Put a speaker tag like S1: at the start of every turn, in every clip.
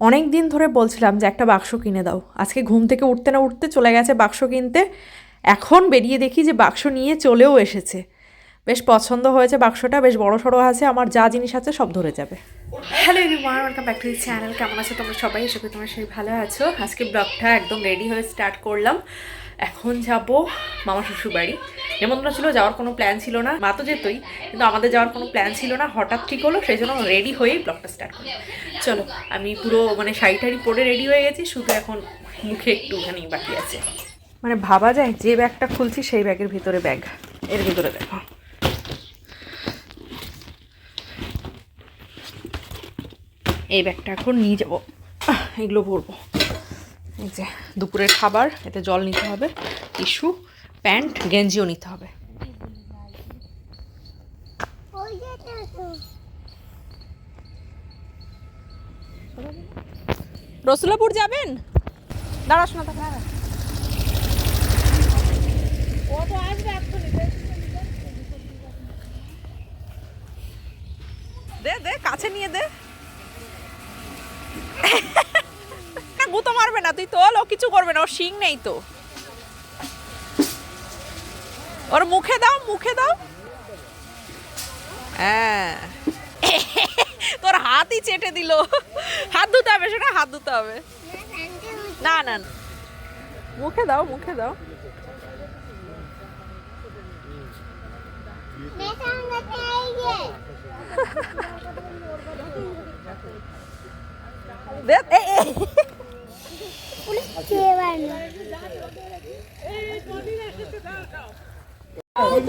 S1: অনেক দিন ধরে বলছিলাম যে একটা বাক্স কিনে দাও। আজকে ঘুম থেকে উঠতে না উঠতে চলে গেছে বাক্স কিনতে। এখন বেরিয়ে দেখি যে বাক্স নিয়ে চলেও এসেছে। বেশ পছন্দ হয়েছে বাক্সটা, বেশ বড় সড়ো আছে, আমার যা জিনিস আছে সব ধরে যাবে। Hello everyone welcome back to channel কেমন আছো তোমরা সবাই? এসে তোমরা সবাই ভালো আছো। আজকে ব্লগটা একদম রেডি হয়ে স্টার্ট করলাম। এখন যাব মামা শ্বশুর বাড়ি নেমন্ত্রণ ছিল, যাওয়ার কোনো প্ল্যান ছিল না। মা তো যেতই, কিন্তু আমাদের যাওয়ার কোনো প্ল্যান ছিল না। হঠাৎ ঠিক হলো, সেই জন্য রেডি হয়েই ব্লগটা স্টার্ট করি চলো, আমি পুরো মানে শাড়ি টাড়ি পরে রেডি হয়ে গেছি, শুধু এখন মুখে একটুখানি বাকি আছে। মানে ভাবা যায়, যে ব্যাগটা খুলছি সেই ব্যাগের ভিতরে ব্যাগ। এর ভিতরে দেখো। এই ব্যাগটা এখন নিয়ে যাব। এগুলো পরবো এই যে দুপুরের খাবার, এতে জল নিতে হবে, টিস্যু। প্যান্ট, গেঞ্জিও নিতে হবে। রসুলাপুর যাবেন? দাঁড়া শোনা, দাঁড়া। দে দে, কাছে নিয়ে দে। গুতো মারবে না, তুই তোল, ও কিছু করবে না, ওর শিং নেই তো। ওর মুখে দাও মুখে দাও। হ্যাঁ। তোর হাতই চেটে দিল। হাত ধুতে হবে সেটা হাত ধুতে হবে। না না। মুখে দাও মুখে দাও।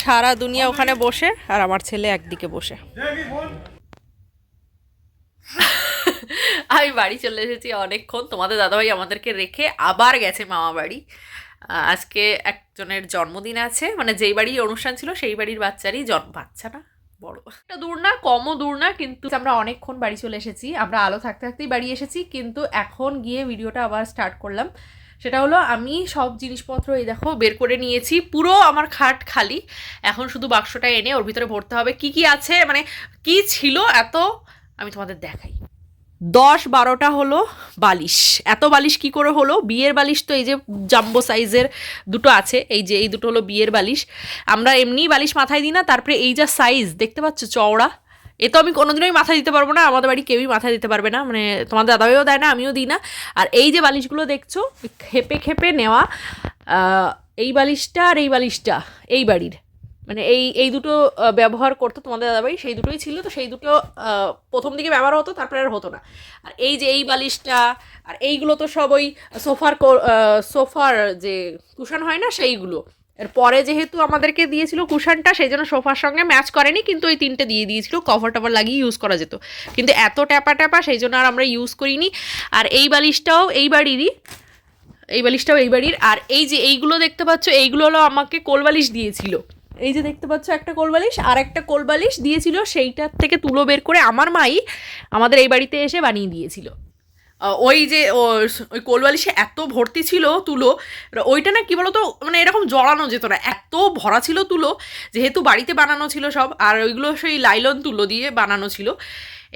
S1: সারা দুনিয়া ওখানে বসে আর আমার ছেলে একদিকে বসে। আমি বাড়ি চলে এসেছি অনেকক্ষণ, তোমাদের দাদাভাই আমাদেরকে রেখে আবার গেছে মামা বাড়ি। আজকে একজনের জন্মদিন আছে মানে যেই বাড়ি অনুষ্ঠান ছিল সেই বাড়ির বাচ্চারই জন্ম, বাচ্চা না, বড়। একটা দূর না, কমও দূর না, কিন্তু আমরা অনেকক্ষণ বাড়ি চলে এসেছি, আমরা আলো থাকতে থাকতেই বাড়ি এসেছি, কিন্তু এখন গিয়ে ভিডিওটা আবার স্টার্ট করলাম। সেটা হলো আমি সব জিনিসপত্র এই দেখো বের করে নিয়েছি। পুরো আমার খাট খালি। এখন শুধু বাক্সটা এনে ওর ভিতরে ভরতে হবে। কি কি আছে? মানে কি ছিল এত আমি তোমাদের দেখাই। দশ বারোটা হলো বালিশ। এত বালিশ কি করে হলো? বিয়ের বালিশ তো এই যে জাম্বো সাইজের দুটো আছে। এই যে, এই দুটো হলো বিয়ের বালিশ। আমরা এমনিই বালিশ মাথায় দিই না, তারপরে এই যা সাইজ, দেখতে পাচ্ছ চওড়া? এ তো আমি কোনোদিনই মাথায় দিতে পারব না, আমাদের বাড়ি কেউই মাথায় দিতে পারবে না মানে তোমাদের দাদাভাইও দেয় না, আমিও দিই না। আর এই যে বালিশগুলো দেখছ, খেপে খেপে নেওয়া এই বালিশটা আর এই বালিশটা, এই বাড়ির। মানে এই এই দুটো ব্যবহার করতো তোমাদের দাদাভাই, সেই দুটোই ছিল, তো সেই দুটো প্রথম দিকে ব্যবহার হতো, তারপরে আর হতো না। আর এই যে এই বালিশটা, আর এইগুলো তো সব ওই সোফার সোফার যে কুশন হয় না, সেইগুলো। পরে যেহেতু আমাদেরকে দিয়েছিল কুশনটা, সেই জন্য সোফার সঙ্গে ম্যাচ করেনি, কিন্তু ওই তিনটে দিয়ে দিয়েছিল। কভার টভার লাগিয়ে ইউজ করা যেত। কিন্তু এত ট্যাপা ট্যাপা সেই জন্য আর আমরা ইউজ করিনি। আর এই বালিশটাও এই বাড়িরই, এই বালিশটাও এই বাড়ির। আর এই যে এইগুলো দেখতে পাচ্ছ, এইগুলো হলো আমাকে কোলবালিশ দিয়েছিল। এই যে দেখতে পাচ্ছ একটা কোলবালিশ আর একটা কোলবালিশ দিয়েছিল, সেইটার থেকে তুলো বের করে আমার মাই আমাদের এই বাড়িতে এসে বানিয়ে দিয়েছিল। ওই যে ওই কোলবালিশে এত ভর্তি ছিল তুলো ওইটা না কি বলতো মানে এরকম জড়ানো যেত না, এত ভরা ছিল তুলো, যেহেতু বাড়িতে বানানো ছিল সব, আর ওইগুলো সেই লাইলন তুলো দিয়ে বানানো ছিল।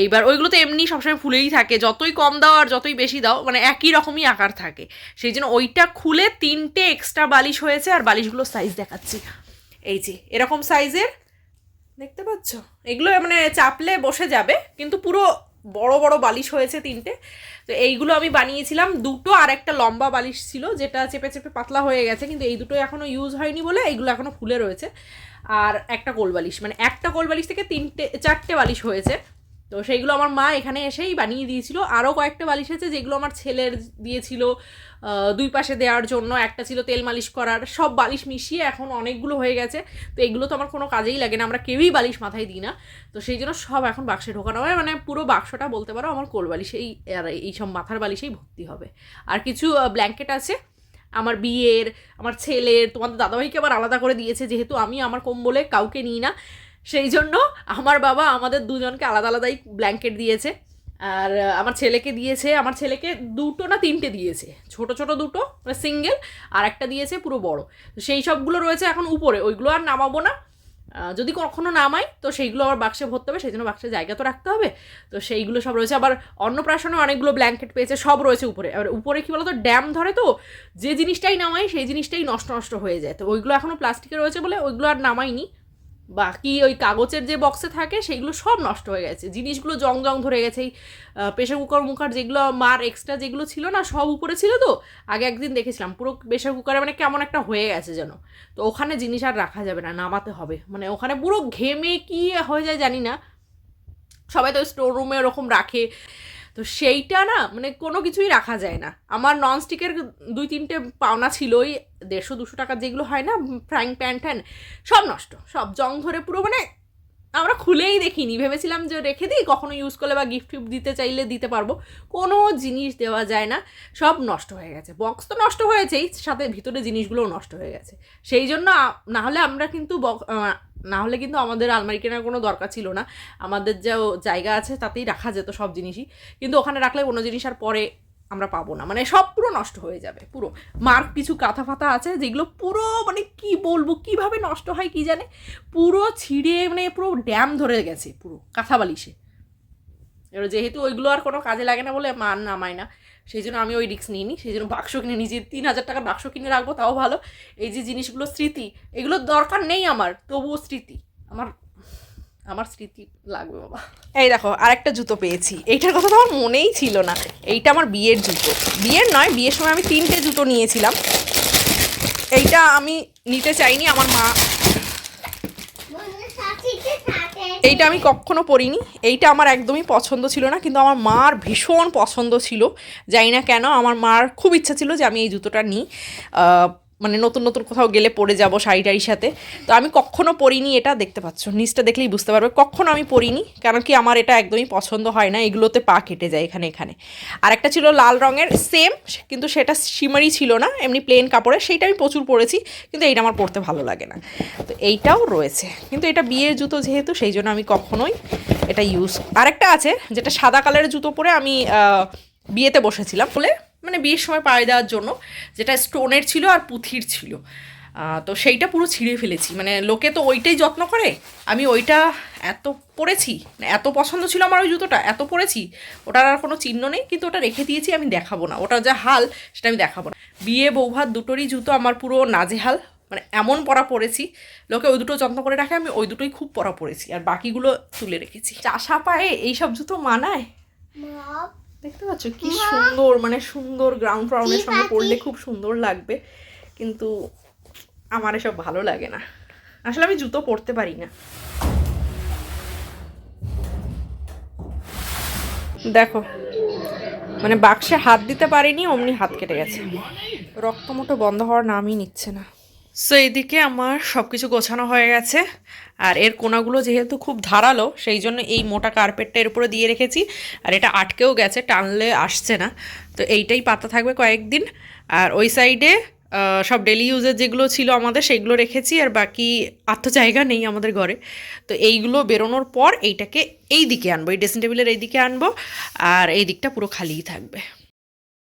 S1: এইবার ওইগুলো তো এমনি সবসময় ফুলেই থাকে, যতই কম দাও আর যতই বেশি দাও মানে একই রকমই আকার থাকে। সেই জন্য ওইটা খুলে তিনটে এক্সট্রা বালিশ হয়েছে, আর বালিশগুলোর সাইজ দেখাচ্ছি। এই যে, এরকম সাইজের দেখতে পাচ্ছ? এগুলো মানে চাপলে বসে যাবে, কিন্তু পুরো বড় বড় বালিশ হয়েছে তিনটে। তো এইগুলো আমি বানিয়েছিলাম। দুটো আর একটা লম্বা বালিশ ছিল, যেটা চেপে চেপে পাতলা হয়ে গেছে, কিন্তু এই দুটো এখনও ইউজ হয়নি বলে এইগুলো এখনও ফুলে রয়েছে। আর একটা কোল বালিশ মানে একটা কোল বালিশ থেকে তিনটে, চারটে বালিশ হয়েছে। তো সেইগুলো আমার মা এখানে এসেই বানিয়ে দিয়েছিল। আরও কয়েকটা বালিশ আছে যেগুলো আমার ছেলের দিয়েছিল দুই পাশে দেওয়ার জন্য। একটা ছিল তেল মালিশ করার। সব বালিশ মিশিয়ে এখন অনেকগুলো হয়ে গেছে। তো এগুলো তো আমার কোনো কাজেই লাগে না। আমরা কেউই বালিশ মাথায় দিই না। তো সেই জন্য সব এখন বাক্সে ঢোকানো হয়। মানে পুরো বাক্সটা বলতে পারো আমার কোল বালিশেই আর এই সব মাথার বালিশেই ভর্তি হবে। আর কিছু ব্ল্যাঙ্কেট আছে। আমার বিয়ের, আমার ছেলের, তোমাদের দাদাভাইকে আবার আলাদা করে দিয়েছে। যেহেতু আমি আমার কম্বলে কাউকে নিই না। সেই জন্য আমার বাবা আমাদের দুজনকে আলাদা আলাদাই ব্ল্যাঙ্কেট দিয়েছে। আর আমার ছেলেকে দিয়েছে, আমার ছেলেকে দুটো না তিনটে দিয়েছে। ছোট ছোট দুটো মানে সিঙ্গেল আর একটা দিয়েছে পুরো বড়। সেই সবগুলো রয়েছে এখন উপরে, ওইগুলো আর নামাবো না। যদি কখনো নামাই, তো সেইগুলো আবার বাক্সে ভরতে হবে, সেই জন্য বাক্সে জায়গা তো রাখতে হবে। তো সেইগুলো সব রয়েছে। আবার অন্নপ্রাশনে অনেকগুলো ব্ল্যাঙ্কেট পেয়েছে, সব রয়েছে উপরে। এবার উপরে কী বলতো ড্যাম ধরে তো, যে জিনিসটাই নামাই, সেই জিনিসটাই নষ্ট নষ্ট হয়ে যায়। তো ওইগুলো এখনও প্লাস্টিকে রয়েছে বলে ওইগুলো আর নামাইনি। বাকি ওই কাগজের যে বক্সে থাকে সেইগুলো সব নষ্ট হয়ে গেছে। জিনিসগুলো জং জং ধরে গেছে। এই প্রেশার কুকার, মুখার যেগুলো, মার এক্সট্রা যেগুলো ছিল না, সব উপরে ছিল তো? আগে একদিন দেখেছিলাম, পুরো প্রেশার কুকারে মানে কেমন একটা হয়ে গেছে যেন। তো ওখানে জিনিস আর রাখা যাবে না, নামাতে হবে। মানে ওখানে পুরো ঘেমে কি হয়ে যায় জানি না। সবাই তো স্টোর রুমে ওরকম রাখে। তো সেইটা না মানে কোনো কিছুই রাখা যায় না। আমার ননস্টিকের দুই তিনটে পাওনা ছিল ওই দেড়শো দুশো টাকার যেগুলো হয় না ফ্রাইং প্যান ট্যান সব নষ্ট। সব জং ধরে পুরো মানে আমরা খুলেই দেখিনি। ভেবেছিলাম যে রেখে দিই, কখনো ইউজ করলে বা গিফট ফিফট দিতে চাইলে দিতে পারব। কোনো জিনিস দেওয়া যায় না, সব নষ্ট হয়ে গেছে। বক্স তো নষ্ট হয়েছেই, সাথে ভিতরে জিনিসগুলোও নষ্ট হয়ে গেছে। সেই জন্য না হলে আমরা কিন্তু না হলে কিন্তু আমাদের আলমারি কেনার কোনো দরকার ছিল না। আমাদের যা জায়গা আছে তাতেই রাখা যেত সব জিনিসই। কিন্তু ওখানে রাখলে কোনো জিনিস আর পরে আমরা পাবো না। মানে সব পুরো নষ্ট হয়ে যাবে, পুরো। মার কিছু কাঁথা ফাতা আছে যেগুলো পুরো মানে কি বলব, কীভাবে নষ্ট হয় কি জানে? পুরো ছিঁড়ে মানে পুরো ড্যাম ধরে গেছে পুরো, কাঁথা বালিশে। এবার যেহেতু ওইগুলো আর কোনো কাজে লাগে না বলে মান নামায় না, সেই জন্য আমি ওই রিস্ক নিইনি, সেই জন্য বাক্স কিনে নিজে তিন হাজার টাকার বাক্স কিনে রাখব, তাও ভালো। এই যে জিনিসগুলো স্মৃতি, এগুলো দরকার নেই আমার, তবুও স্মৃতি। আমার আমার স্মৃতি লাগবে বাবা। এই দেখো, আরেকটা জুতো পেয়েছি। এইটার কথা তো আমার মনেই ছিল না। এইটা আমার বিয়ের জুতো। বিয়ের নয়, বিয়ের সময় আমি তিনটে জুতো নিয়েছিলাম। এইটা আমি নিতে চাইনি, আমার মা এইটা আমি কখনো পরিনি এইটা আমার একদমই পছন্দ ছিল না, কিন্তু আমার মার ভীষণ পছন্দ ছিল। জানি না কেন, আমার মার খুব ইচ্ছা ছিল যে আমি এই জুতোটা নিই। মানে নতুন নতুন কোথাও গেলে পরে যাব শাড়ি টাড়ির সাথে। তো আমি কখনো পরিনি এটা দেখতে পাচ্ছ। নিচটা দেখলেই বুঝতে পারবে। কখনো আমি পরিনি, কারণ কি আমার এটা একদমই পছন্দ হয় না, এগুলোতে পা কেটে যায় এখানে এখানে। আর একটা ছিল লাল রঙের সেম কিন্তু সেটা সিমারি ছিল না, এমনি প্লেন কাপড়ে। সেইটা আমি প্রচুর পরেছি, কিন্তু এইটা আমার পরতে ভালো লাগে না। তো এইটাও রয়েছে। কিন্তু এটা বিয়ের জুতো যেহেতু, সেই জন্য আমি কখনোই এটা ইউজ আরেকটা আছে, যেটা সাদা কালারের জুতো পরে আমি বিয়েতে বসেছিলাম বলে মানে বিয়ের সময় পায়ে দেওয়ার জন্য, যেটা স্টোনের ছিল আর পুঁথির ছিল। তো সেইটা পুরো ছিঁড়ে ফেলেছি। মানে লোকে তো ওইটাই যত্ন করে, আমি ওইটা এত পরেছি মানে এত পছন্দ ছিল আমার ওই জুতোটা, এত পরেছি ওটার আর কোনো চিহ্ন নেই, কিন্তু ওটা রেখে দিয়েছি, আমি দেখাবো না। ওটা যা হাল, সেটা আমি দেখাবো না। বিয়ে, বৌভাত দুটোরই জুতো আমার পুরো নাজেহাল মানে এমন পরা পরেছি লোকে ওই দুটো যত্ন করে রাখে, আমি ওই দুটোই খুব পরা পরেছি আর বাকিগুলো তুলে রেখেছি। চাষা পায়ে এইসব জুতো মানায়? দেখতে পাচ্ছ কি সুন্দর মানে সুন্দর গ্রাউন্ড ফ্রাউন্ডের সঙ্গে পরলে খুব সুন্দর লাগবে কিন্তু আমার এসব ভালো লাগে না। আসলে আমি জুতো পরতে পারি না। দেখো মানে বাক্সে হাত দিতে পারিনি অমনি হাত কেটে গেছে। রক্তমোটো বন্ধ হওয়ার নামই নিচ্ছে না। সো এদিকে আমার সব কিছু গোছানো হয়ে গেছে। আর এর কোনাগুলো যেহেতু খুব ধারালো, সেই জন্য এই মোটা কার্পেটটা এর উপরে দিয়ে রেখেছি। আর এটা আটকেও গেছে, টানলে আসছে না। তো এইটাই পাতা থাকবে কয়েকদিন। আর ওই সাইডে সব ডেলি ইউজের যেগুলো ছিল আমাদের সেইগুলো রেখেছি। আর বাকি আর জায়গা নেই আমাদের ঘরে। তো এইগুলো বেরোনোর পর এইটাকে এই দিকে আনব, এই ড্রেসিং টেবিলের এই দিকে আনব। আর এই দিকটা পুরো খালিই থাকবে।